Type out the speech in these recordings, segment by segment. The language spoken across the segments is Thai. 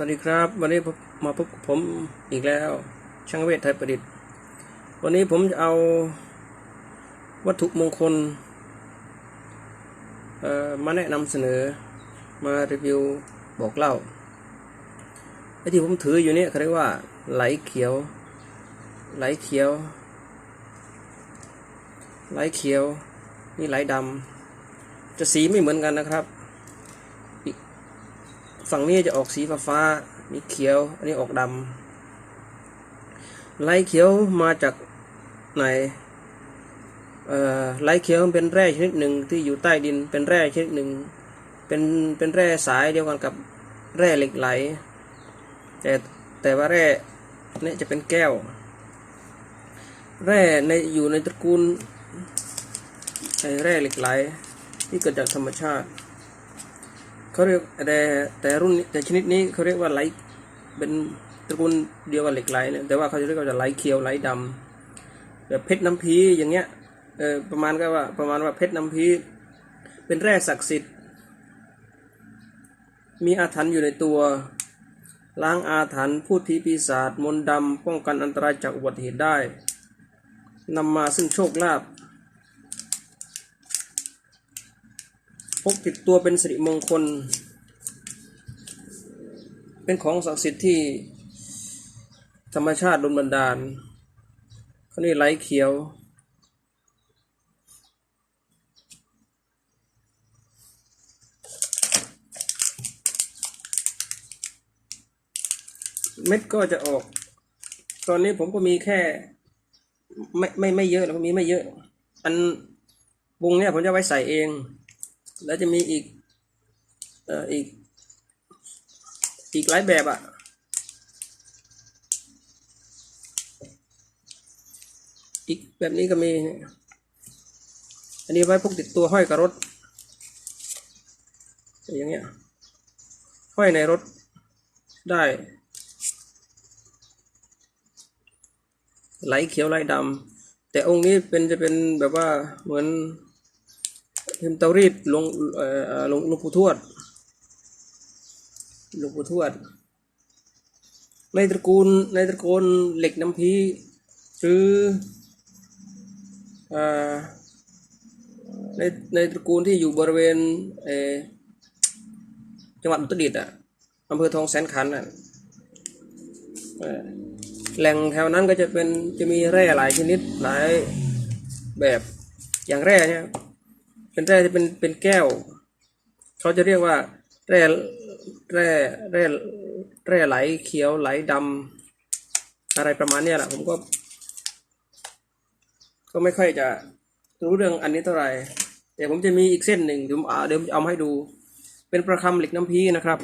วัสดีครับ วันนี้มาพบผมอีกแล้ว ช่างเวทไทยประดิษฐ์ วันนี้ผมจะเอาวัตถุมงคลมาแนะนำเสนอมารีวิวบอกเล่าไอ้ที่ผมถืออยู่เนี่ยเขาเรียกว่าไหลเขียว ไหลเขียว ไหลเขียว นี่ไหลดำจะสีไม่เหมือนกันนะครับ ฝั่งนี้จะออกสีฟ้าฟ้าๆมีเขียว อันนี้ออกดำลายเขียวมาจากไหนเอ่อลเขียวมันเป็นแร่ชนิดหนึ่งที่อยู่ใต้ดินเป็นแร่ชนิดหนึ่งเป็นเป็นแร่สายเดียวกันกับแร่เหล็กไหล แต่แต่ว่าแร่เนี่ยจะเป็นแก้ว แร่ในอยู่ในตระกูลไอ้แร่เหล็กไหลที่เกิดจากธรรมชาติ เขาเรียกแต่แต่รุ่นแต่ชนิดนี้เขาเรียกว่าไหลเป็นตระกูลเดียวกับเหล็กไหลเนี่ยแต่ว่าเขาจะเรียกว่าไหลเขียวไหลดำแบบเพชรน้ำพีอย่างเงี้ยเออประมาณก็ว่าประมาณว่าเพชรน้ำพีเป็นแร่ศักดิ์สิทธิ์ มีอาถรรพ์อยู่ในตัวล้างอาถรรพ์พูดผีปีศาจมนต์ดำป้องกันอันตรายจากอุบัติเหตุได้นำมาซึ่งโชคลาภ พกติดตัวเป็นสิริมงคล เป็นของศักดิ์สิทธิ์ที่ธรรมชาติดลบันดาลเขานี่ไหลเขียว เม็ดก็จะออก ตอนนี้ผมก็มีแค่ ไม่ไม่ไม่เยอะหรอกมีไม่เยอะ อันวงเนี่ยผมจะไว้ใส่เอง แล้วจะมีอีกเอ่ออีก อีกหลายแบบอะ่ะอีกแบบนี้ก็มี อันนี้ไว้พกติดตัวห้อยกับรถ อย่างเงี้ย ห้อยในรถได้ ไหลเขียวไหลดำแต่องค์นี้เป็นจะเป็นแบบว่าเหมือน เป็นเตารีดหลวงเอ่อหลวงหลวงปู่ทวดหลวงปู่ทวด ในตระกูลในตระกูลเหล็กน้ำพีหรือเอ่อในในตระกูลที่อยู่บริเวณเอจังหวัดอุตรดิตถ์อะอำเภอทองแสนขันอะแหล่งแถวนั้นก็จะเป็นจะมีแร่หลายชนิดหลายแบบอย่างแร่เนี่ย เป็นแร่ที่เป็นเป็นแก้ว เขาจะเรียกว่าแร่แร่แร่แร่ไหลเขียวไหลดำอะไรประมาณเนี้ยแหละผมก็ ก็ไม่ค่อยจะรู้เรื่องอันนี้เท่าไหร่แต่ผมจะมีอีกเส้นหนึ่งเดี๋ยวผมเอาเดี๋ยวผมเอามาให้ดู เป็นประคำเหล็กน้ำพีนะครับ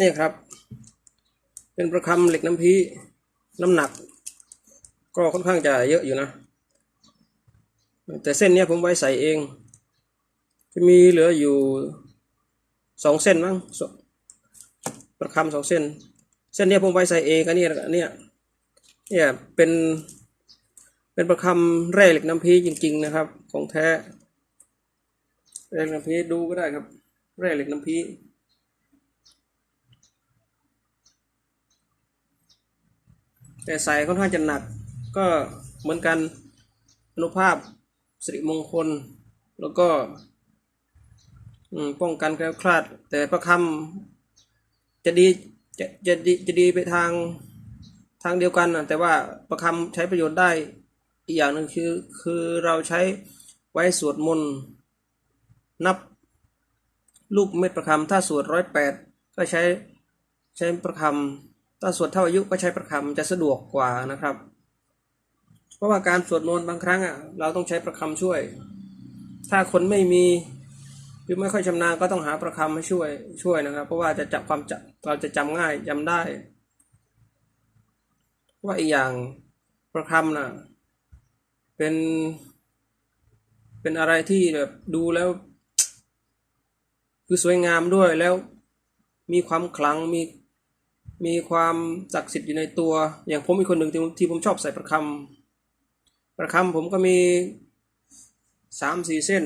นี่ครับ เป็นประคำเหล็กน้ำพีน้ำหนัก ก็ค่อนข้างจะเยอะอยู่นะ แต่เส้นเนี้ยผมไว้ใส่เอง จะมีเหลืออยู่สองเส้นมั้งประคำสองเส้น เส้นเนี้ยผมไว้ใส่เองอันนี้อันเนี้ยเนี่ยเป็นเป็นประคำแร่เหล็กน้ำพีจริง ๆ นะครับ ของแท้แร่เหล็กน้ำพีดูก็ได้ครับ แร่เหล็กน้ำพี แต่ใส่ค่อนข้างจะหนัก ก็เหมือนกันอนุภาพสิริมงคล แล้วก็ป้องกันแคล้วคลาด แต่ประคำจะดีจะจะดีจะดีไปทางทางเดียวกันนะแต่ว่าประคำใช้ประโยชน์ได้อีกอย่างหนึ่งคือคือเราใช้ไว้สวดมนต์นับลูกเม็ดประคำถ้าสวดร้อยแปดก็ใช้ใช้ประคำ ถ้าสวดเท่าอายุก็ใช้ประคำจะสะดวกกว่านะครับ เพราะว่าการสวดมนต์บางครั้งอะเราต้องใช้ประคำช่วย ถ้าคนไม่มีหรือไม่ค่อยชำนาญก็ต้องหาประคำมาช่วยช่วยนะครับ เพราะว่าจะจับความจำเราจะจำง่ายจำได้ ว่าอีกอย่างประคำน่ะเป็น เป็นอะไรที่แบบดูแล้ว คือสวยงามด้วยแล้วมีความขลังมี มีความศักดิ์สิทธิ์อยู่ในตัว อย่างผมอีกคนหนึ่งที่ที่ผมชอบใส่ประคำประคำผมก็มีสามสี่เส้น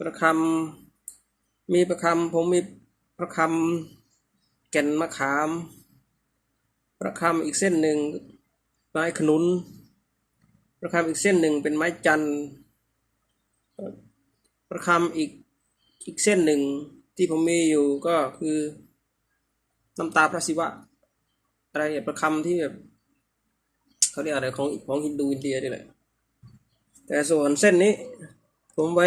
ประคำมีประคำผมมีประคำแก่นมะขาม ประคำอีกเส้นหนึ่งไม้ขนุน ประคำอีกเส้นหนึ่งเป็นไม้จันประคำอีกอีกเส้นหนึ่ง ที่ผมมีอยู่ก็คือน้ำตาพระศิวะ อะไรเนี่ยประคำที่แบบเขาเรียกอะไรของของฮินดูอินเดียนี่แหละ แต่ส่วนเส้นนี้ ผมไว้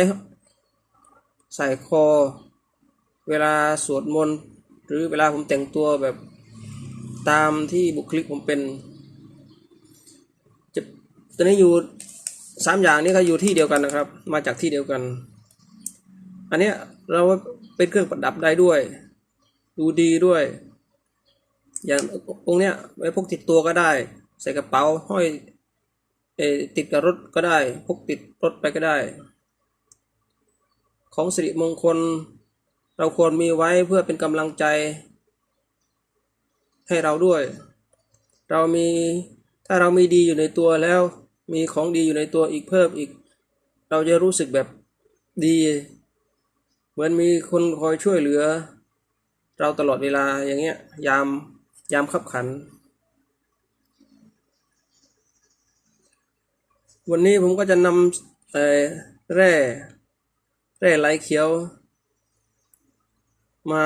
ใส่คอ เวลาสวดมนต์หรือเวลาผมแต่งตัวแบบตามที่บุคลิกผมเป็นจะตอนนี้อยู่สามอย่างนี้ก็อยู่ที่เดียวกันนะครับ มาจากที่เดียวกัน อันเนี้ยเราเป็นเครื่องประดับได้ด้วย ดูดีด้วย อย่างองค์เนี้ยไว้พกติดตัวก็ได้ ใส่กระเป๋าห้อยเออติดกับรถก็ได้ พกติดรถไปก็ได้ ของสิริมงคล เราควรมีไว้เพื่อเป็นกำลังใจ ให้เราด้วย เรามีถ้าเรามีดีอยู่ในตัวแล้ว มีของดีอยู่ในตัวอีกเพิ่มอีก เราจะรู้สึกแบบดี เหมือนมีคนคอยช่วยเหลือ เราตลอดเวลาอย่างเงี้ย ยามยามขับขัน วันนี้ผมก็จะนำแร่แร่ไหลเขียว มา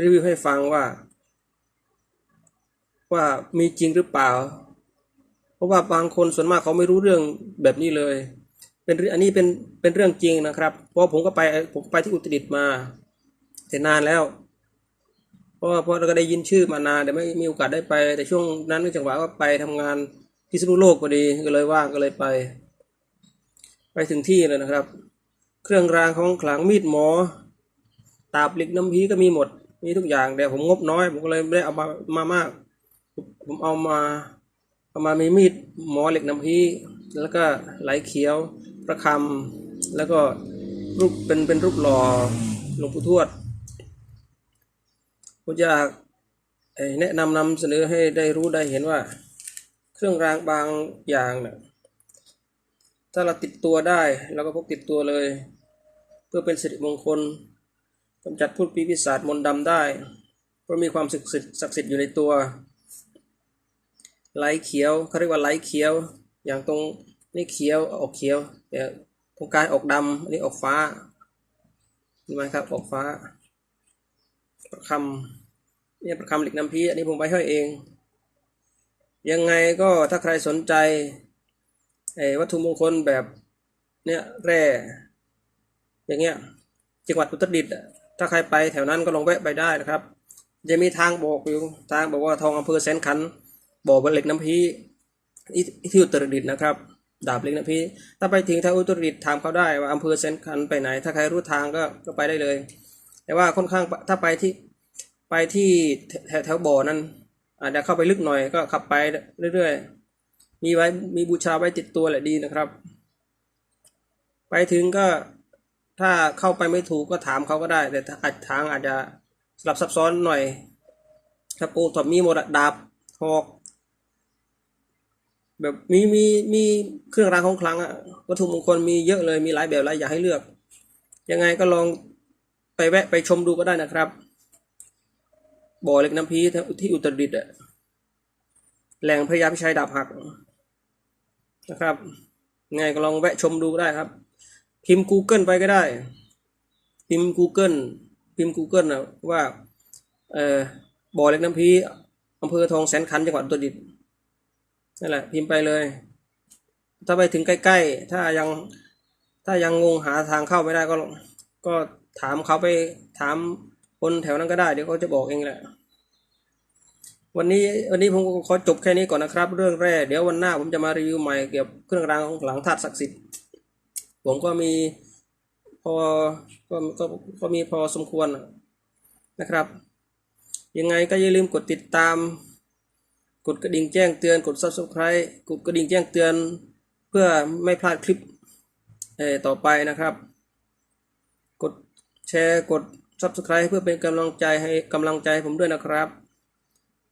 รีวิวให้ฟังว่า ว่ามีจริงหรือเปล่า เพราะว่าบางคนส่วนมากเขาไม่รู้เรื่องแบบนี้เลย เป็นเรื่องอันนี้เป็นเป็นเรื่องจริงนะครับ เพราะผมก็ไปผมไปที่อุตรดิตถ์มาแต่นานแล้ว เพราะเพราะเราก็ได้ยินชื่อมานานแต่ไม่มีโอกาสได้ไป แต่ช่วงนั้นจังหวะว่าไปทำงานที่สนุโลกพอดีก็เลยว่างก็เลยไป ไปถึงที่เลยนะครับ เครื่องรางของขลังมีดหมอ ตาบล็กน้ำพีก็มีหมด มีทุกอย่างแต่ผมงบน้อย ผมก็เลยไม่ได้เอามามามาก ผมเอามาเอามามีมีดหมอเหล็กน้ำพีแล้วก็ไหลเขียว ประคำแล้วก็รูปเป็นเป็นรูปหล่อหลวงปู่ทวดผมอยากแนะนำนำเสนอให้ได้รู้ได้เห็นว่า เครื่องรางบางอย่างเนี่ยถ้าเราติดตัวได้เราก็พกติดตัวเลย เพื่อเป็นสิริมงคลกำจัดพูดปีพิศาจมนต์ดำได้ เพราะมีความศักดิ์สิทธิ์ศักดิ์สิทธิ์อยู่ในตัวไหลเขียวเขาเรียกว่าไหลเขียว อย่างตรง นี่เขียวออกเขียวแต่ตรงกลางออกดำอันนี้ออกฟ้าเห็นไหมครับออกฟ้าประคำเนี่ยประคำเหล็กน้ำพีอันนี้ผมไปห้อยเอง ยังไงก็ถ้าใครสนใจไอ้วัตถุมงคลแบบเนี่ยแร่อย่างเงี้ยจังหวัดอุตรดิตถ์ถ้าใครไปแถวนั้นก็ลองแวะไปได้นะครับ จะมีทางบอกอยู่ทางบอกว่าทองอำเภอแสนขันธ์บ่อบนเหล็กน้ำพีที่ที่อุตรดิตถ์นะครับ ดาบเล็กน้ำพีถ้าไปถึงทางอุตรดิตถ์ถามเขาได้ว่าอำเภอแสนขันไปไหน ถ้าใครรู้ทางก็ก็ไปได้เลย แต่ว่าค่อนข้างถ้าไปที่ไปที่แถวแถวบ่อนั้น อาจจะเข้าไปลึกหน่อยก็ขับไปเรื่อยๆ มีไว้มีบูชาไว้ติดตัวแหละดีนะครับ ไปถึงก็ถ้าเข้าไปไม่ถูกก็ถามเขาก็ได้ แต่อาจทางอาจจะสลับซับซ้อนหน่อยครับโอ้ถอดมีหมดดาบหอก แบบมีมีมีเครื่องรางของขลังอะวัตถุมงคลมีเยอะเลยมีหลายแบบหลายอย่างให้เลือก ยังไงก็ลองไปแวะไปชมดูก็ได้นะครับบ่อเล็กน้ำพีที่อุตรดิตถ์อะแหล่งพระยาพิชัยดาบหักนะครับยังไงก็ลองแวะชมดูก็ได้ครับ พิมพ์ Google ไปก็ได้ พิมพ์ Google พิมพ์ Google นะว่าเออบ่อเล็กน้ำพีอำเภอทองแสนขันจังหวัดอุตรดิตถ์ นั่นแหละพิมพ์ไปเลย ถ้าไปถึงใกล้ๆ ถ้ายังถ้ายังงงหาทางเข้าไม่ได้ก็ ก็ถามเขาไปถามคนแถวนั้นก็ได้เดี๋ยวเขาจะบอกเองแหละ วันนี้วันนี้ผมขอจบแค่นี้ก่อนนะครับ เรื่องแรกเดี๋ยววันหน้าผมจะมารีวิวใหม่เกี่ยวกับเครื่องรางของขลังธาตุศักดิ์สิทธิ์ผมก็มีพอก็ก็ก็มีพอสมควรนะครับ ยังไงก็อย่าลืมกดติดตาม กดกระดิ่งแจ้งเตือนกด subscribe กดกระดิ่งแจ้งเตือน เพื่อไม่พลาดคลิปต่อไปนะครับ กดแชร์กด subscribe เพื่อเป็นกำลังใจให้กำลังใจผมด้วยนะครับ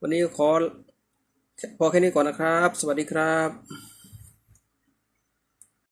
วันนี้ขอพอแค่นี้ก่อนนะครับ สวัสดีครับ